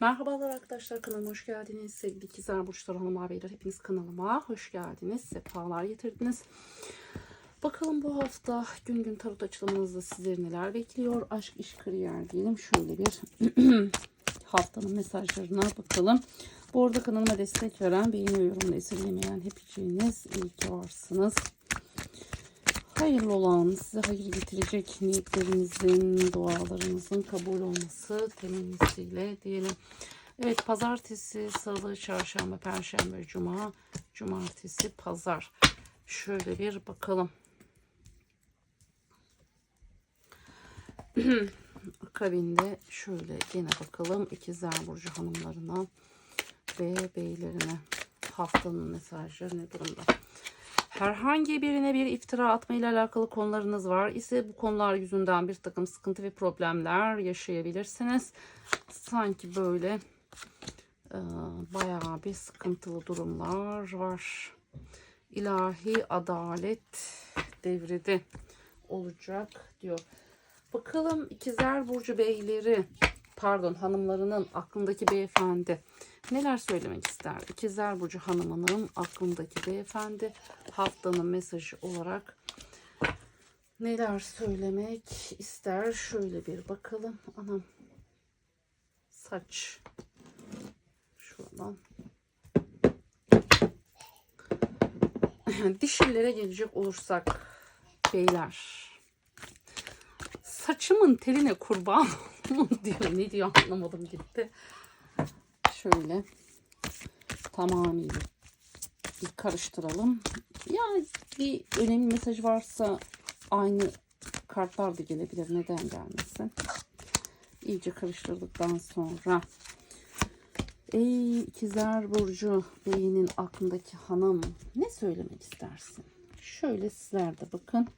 Merhabalar arkadaşlar kanalıma hoş geldiniz. Sevgili ikizler burçlar hanımlar beyler hepiniz kanalıma hoş geldiniz. Sefalar getirdiniz. Bakalım bu hafta gün gün tarot açılımınızda sizleri neler bekliyor? Aşk, iş, kariyer diyelim. Şöyle bir haftanın mesajlarına bakalım. Bu arada kanalıma destek veren, beğeni ve yorumla esirgemeyen hepiniz iyi ki varsınız. Hayırlı olan, size hayır getirecek niyetlerinizin, dualarınızın kabul olması temennisiyle diyelim. Evet, pazartesi, salı, çarşamba, perşembe, cuma, cumartesi, pazar. Şöyle bir bakalım. Akabinde şöyle gene bakalım ikizler burcu hanımlarına ve beylerine haftanın mesajları ne durumda? Herhangi birine bir iftira atma ile alakalı konularınız var ise bu konular yüzünden bir takım sıkıntı ve problemler yaşayabilirsiniz. Sanki böyle e, bayağı bir sıkıntılı durumlar var. İlahi adalet devrede olacak diyor. Bakalım ikizler burcu beyleri pardon hanımlarının aklındaki beyefendi neler söylemek ister? İkizler burcu hanımının aklındaki beyefendi haftanın mesajı olarak neler söylemek ister? Şöyle bir bakalım. Anam saç şuradan dişillere gelecek olursak beyler saçımın teline kurban olun diyor. Ne diyor anlamadım gitti. Şöyle tamamıyla bir karıştıralım. Ya bir önemli mesaj varsa aynı kartlar da gelebilir. Neden gelmesin? İyice karıştırdıktan sonra Ey ikizler burcu beyinin aklındaki hanım ne söylemek istersin? Şöyle sizler de bakın.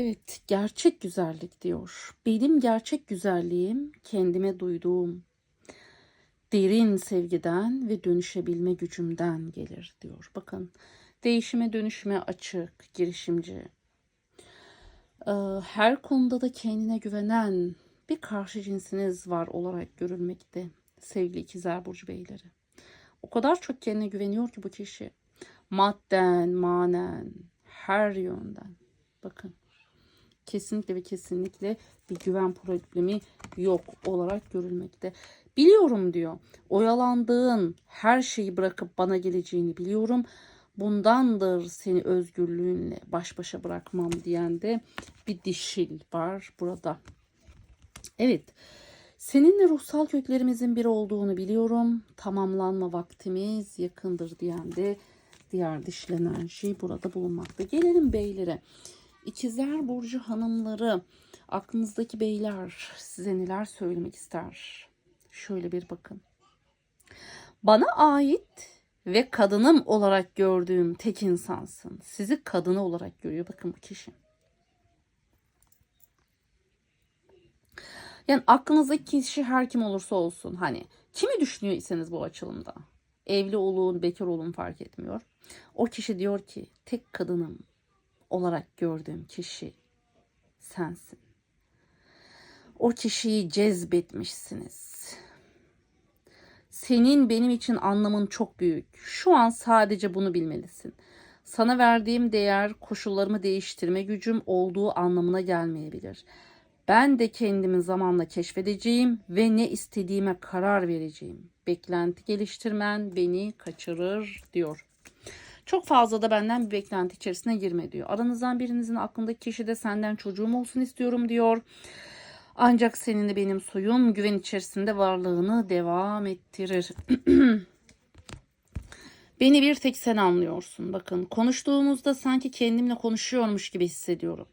Evet, gerçek güzellik diyor. Benim gerçek güzelliğim kendime duyduğum derin sevgiden ve dönüşebilme gücümden gelir diyor. Bakın, değişime dönüşme açık, girişimci. Ee, Her konuda da kendine güvenen bir karşı cinsiniz var olarak görülmekte sevgili ikizler burcu beyleri. O kadar çok kendine güveniyor ki bu kişi. Madden, manen, her yönden. Bakın kesinlikle ve kesinlikle bir güven problemi yok olarak görülmekte. Biliyorum diyor. Oyalandığın her şeyi bırakıp bana geleceğini biliyorum. Bundandır seni özgürlüğünle baş başa bırakmam diyen de bir dişil var burada. Evet. Seninle ruhsal köklerimizin bir olduğunu biliyorum. Tamamlanma vaktimiz yakındır diyen de diğer dişil enerji burada bulunmakta. Gelelim beylere. İkizler Burcu hanımları, aklınızdaki beyler size neler söylemek ister? Şöyle bir bakın. Bana ait ve kadınım olarak gördüğüm tek insansın. Sizi kadını olarak görüyor. Bakın bu kişi. Yani aklınızdaki kişi her kim olursa olsun hani kimi düşünüyor iseniz bu açılımda. Evli olun, bekar olun fark etmiyor. O kişi diyor ki tek kadınım olarak gördüğüm kişi sensin. O kişiyi cezbetmişsiniz. Senin benim için anlamın çok büyük. Şu an sadece bunu bilmelisin. Sana verdiğim değer koşullarımı değiştirme gücüm olduğu anlamına gelmeyebilir. Ben de kendimi zamanla keşfedeceğim ve ne istediğime karar vereceğim. Beklenti geliştirmen beni kaçırır diyor. Çok fazla da benden bir beklenti içerisine girme diyor. Aranızdan birinizin aklındaki kişi de senden çocuğum olsun istiyorum diyor. Ancak seninle benim soyum güven içerisinde varlığını devam ettirir. Beni bir tek sen anlıyorsun. Bakın konuştuğumuzda sanki kendimle konuşuyormuş gibi hissediyorum.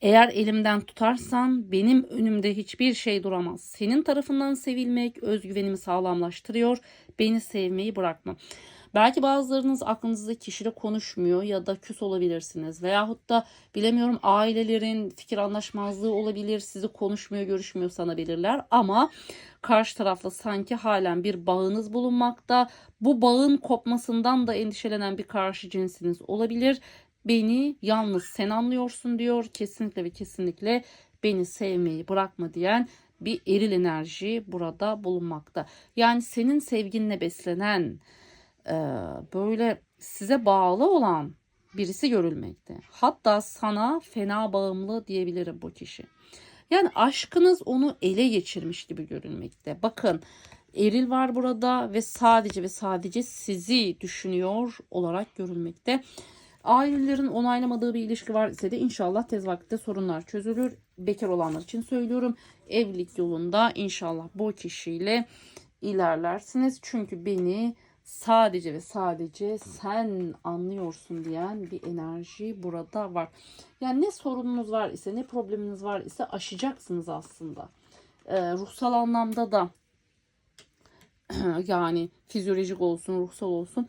Eğer elimden tutarsan benim önümde hiçbir şey duramaz. Senin tarafından sevilmek özgüvenimi sağlamlaştırıyor. Beni sevmeyi bırakma. Belki bazılarınız aklınızda kişiyle konuşmuyor ya da küs olabilirsiniz. Veyahut da bilemiyorum ailelerin fikir anlaşmazlığı olabilir. Sizi konuşmuyor, görüşmüyor sanabilirler. Ama karşı tarafla sanki halen bir bağınız bulunmakta. Bu bağın kopmasından da endişelenen bir karşı cinsiniz olabilir. Beni yalnız sen anlıyorsun diyor. Kesinlikle ve kesinlikle beni sevmeyi bırakma diyen bir eril enerji burada bulunmakta. Yani senin sevginle beslenen, e, böyle size bağlı olan birisi görülmekte. Hatta sana fena bağımlı diyebilirim bu kişi. Yani aşkınız onu ele geçirmiş gibi görünmekte. Bakın eril var burada ve sadece ve sadece sizi düşünüyor olarak görülmekte. Ailelerin onaylamadığı bir ilişki var ise de inşallah tez vakitte sorunlar çözülür. Bekar olanlar için söylüyorum. Evlilik yolunda inşallah bu kişiyle ilerlersiniz. Çünkü beni sadece ve sadece sen anlıyorsun diyen bir enerji burada var. Yani ne sorununuz var ise ne probleminiz var ise aşacaksınız aslında. Ee, ruhsal anlamda da yani fizyolojik olsun ruhsal olsun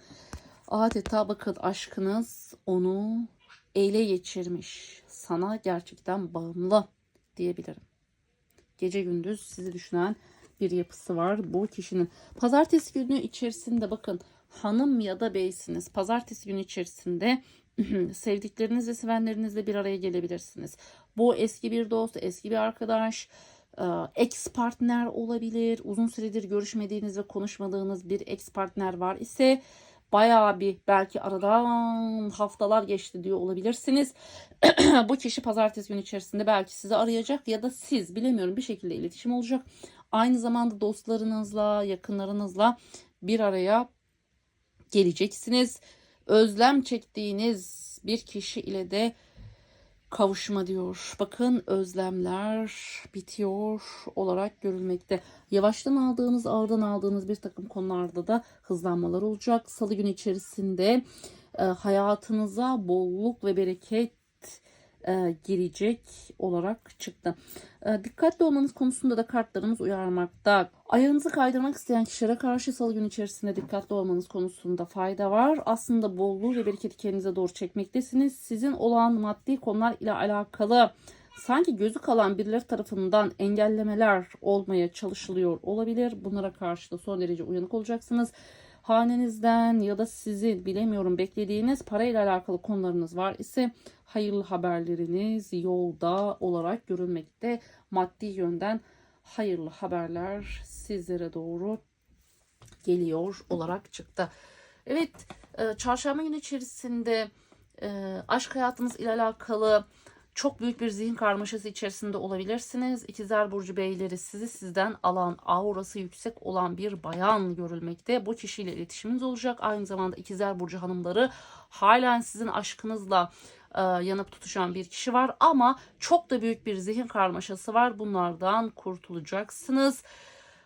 adeta bakın aşkınız onu ele geçirmiş. Sana gerçekten bağımlı diyebilirim. Gece gündüz sizi düşünen bir yapısı var bu kişinin. Pazartesi günü içerisinde bakın hanım ya da beysiniz. Pazartesi günü içerisinde sevdiklerinizle sevenlerinizle bir araya gelebilirsiniz. Bu eski bir dost, eski bir arkadaş, e, ex partner olabilir. Uzun süredir görüşmediğiniz ve konuşmadığınız bir ex partner var ise bayağı bir belki aradan haftalar geçti diyor olabilirsiniz. Bu kişi pazartesi günü içerisinde belki sizi arayacak ya da siz bilemiyorum bir şekilde iletişim olacak. Aynı zamanda dostlarınızla, yakınlarınızla bir araya geleceksiniz. Özlem çektiğiniz bir kişi ile de kavuşma diyor. Bakın özlemler bitiyor olarak görülmekte. Yavaştan aldığınız, ağırdan aldığınız bir takım konularda da hızlanmalar olacak. Salı günü içerisinde e, hayatınıza bolluk ve bereket e, girecek olarak çıktı. E, dikkatli olmanız konusunda da kartlarımız uyarmakta. Ayağınızı kaydırmak isteyen kişilere karşı salı günü içerisinde dikkatli olmanız konusunda fayda var. Aslında bolluğu ve bereketi kendinize doğru çekmektesiniz. Sizin olan maddi konular ile alakalı sanki gözü kalan birileri tarafından engellemeler olmaya çalışılıyor olabilir. Bunlara karşı da son derece uyanık olacaksınız hanenizden ya da sizin bilemiyorum beklediğiniz parayla alakalı konularınız var ise hayırlı haberleriniz yolda olarak görülmekte. Maddi yönden hayırlı haberler sizlere doğru geliyor olarak çıktı. Evet, e, çarşamba günü içerisinde e, aşk hayatınız ile alakalı çok büyük bir zihin karmaşası içerisinde olabilirsiniz. İkizler Burcu beyleri sizi sizden alan, aurası yüksek olan bir bayan görülmekte. Bu kişiyle iletişiminiz olacak. Aynı zamanda İkizler Burcu hanımları halen sizin aşkınızla e, yanıp tutuşan bir kişi var ama çok da büyük bir zihin karmaşası var. Bunlardan kurtulacaksınız.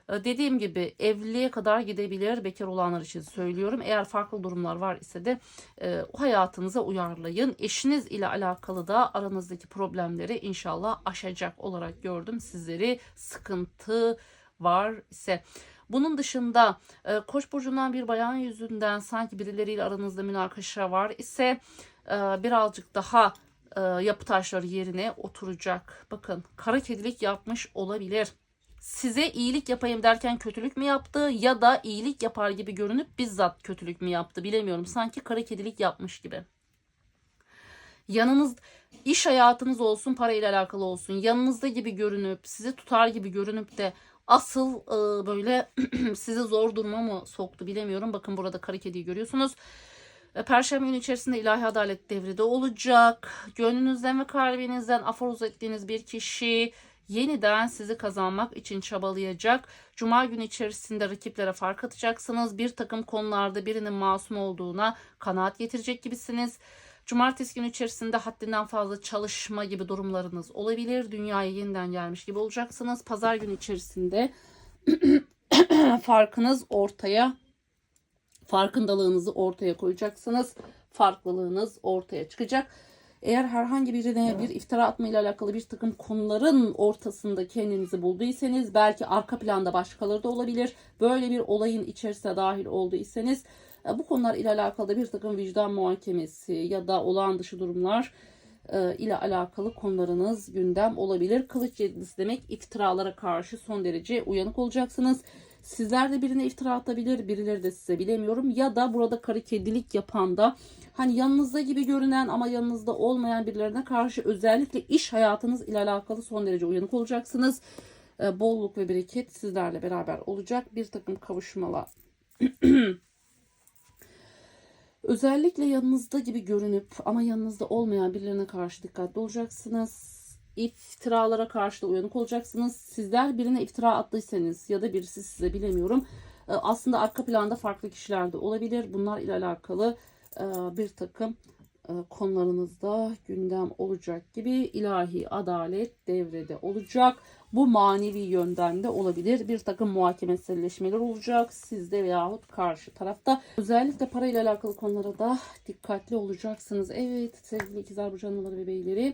E, dediğim gibi evliliğe kadar gidebilir bekar olanlar için söylüyorum. Eğer farklı durumlar var ise de e, hayatınıza uyarlayın. Eşiniz ile alakalı da aranızdaki problemleri inşallah aşacak olarak gördüm sizleri. Sıkıntı var ise. Bunun dışında e, Koç burcundan bir bayan yüzünden sanki birileriyle aranızda münakaşa var ise e, birazcık daha e, yapı taşları yerine oturacak. Bakın kara kedilik yapmış olabilir size iyilik yapayım derken kötülük mü yaptı ya da iyilik yapar gibi görünüp bizzat kötülük mü yaptı bilemiyorum. Sanki kara kedilik yapmış gibi. Yanınız iş hayatınız olsun parayla alakalı olsun yanınızda gibi görünüp sizi tutar gibi görünüp de asıl e, böyle sizi zor duruma mı soktu bilemiyorum. Bakın burada kara kediyi görüyorsunuz. E, Perşembe günü içerisinde ilahi adalet devrede olacak. Gönlünüzden ve kalbinizden aforoz ettiğiniz bir kişi yeniden sizi kazanmak için çabalayacak. Cuma günü içerisinde rakiplere fark atacaksınız. Bir takım konularda birinin masum olduğuna kanaat getirecek gibisiniz. Cumartesi günü içerisinde haddinden fazla çalışma gibi durumlarınız olabilir. Dünyaya yeniden gelmiş gibi olacaksınız. Pazar günü içerisinde farkınız ortaya farkındalığınızı ortaya koyacaksınız. Farklılığınız ortaya çıkacak. Eğer herhangi birine bir iftira atma ile alakalı bir takım konuların ortasında kendinizi bulduysanız belki arka planda başkaları da olabilir. Böyle bir olayın içerisine dahil olduysanız e, bu konular ile alakalı bir takım vicdan muhakemesi ya da olağan dışı durumlar e, ile alakalı konularınız gündem olabilir. Kılıç yedisi demek iftiralara karşı son derece uyanık olacaksınız. Sizler de birine iftira atabilir, birileri de size bilemiyorum. Ya da burada karı kedilik yapan da hani yanınızda gibi görünen ama yanınızda olmayan birilerine karşı özellikle iş hayatınız ile alakalı son derece uyanık olacaksınız. Ee, bolluk ve bereket sizlerle beraber olacak. Bir takım kavuşmalar. Özellikle yanınızda gibi görünüp ama yanınızda olmayan birilerine karşı dikkatli olacaksınız. İftiralara karşı da uyanık olacaksınız. Sizler birine iftira attıysanız ya da birisi size bilemiyorum. e, Aslında arka planda farklı kişiler de olabilir. Bunlar ile alakalı e, bir takım e, konularınızda gündem olacak gibi ilahi adalet devrede olacak. Bu manevi yönden de olabilir. Bir takım muhakemeselleşmeler olacak sizde veyahut karşı tarafta. Özellikle parayla alakalı konulara da dikkatli olacaksınız. Evet sevgili ikizler burcu hanımları ve beyleri.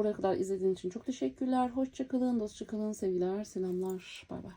Buraya kadar izlediğiniz için çok teşekkürler. Hoşçakalın, dostça kalın, sevgiler, selamlar. Bay bay.